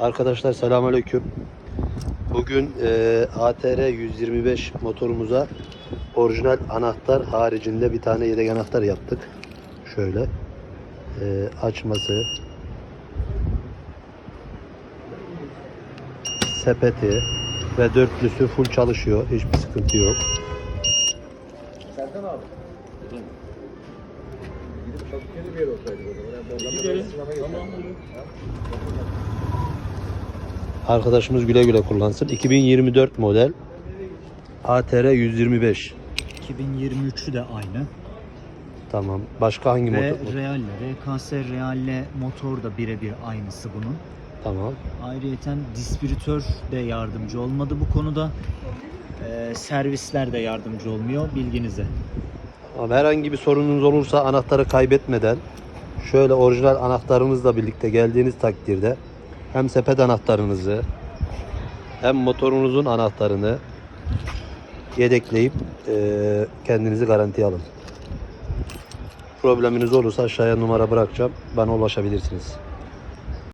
Arkadaşlar selamünaleyküm. Bugün e, ATR 125 motorumuza orijinal anahtar haricinde bir tane yedek anahtar yaptık. Şöyle e, açması, sepeti ve dörtlüsü full çalışıyor. Hiçbir sıkıntı yok. Serkan abi. Gidip Bakırköy'de bir yer olsaydı Gidelim. Tamam. Arkadaşımız güle güle kullansın. 2024 model ATR 125. 2023'ü de aynı. Tamam. Başka hangi Ve motor? Real'le, RKS Real'le motor da birebir aynısı bunun. Tamam. Ayrıyeten distribütör de yardımcı olmadı bu konuda. Ee, servisler de yardımcı olmuyor bilginize. Ama herhangi bir sorununuz olursa anahtarı kaybetmeden şöyle orijinal anahtarınızla birlikte geldiğiniz takdirde hem sepet anahtarınızı hem motorunuzun anahtarını yedekleyip eee, kendinizi garantiye alın. Probleminiz olursa aşağıya numara bırakacağım. Bana ulaşabilirsiniz.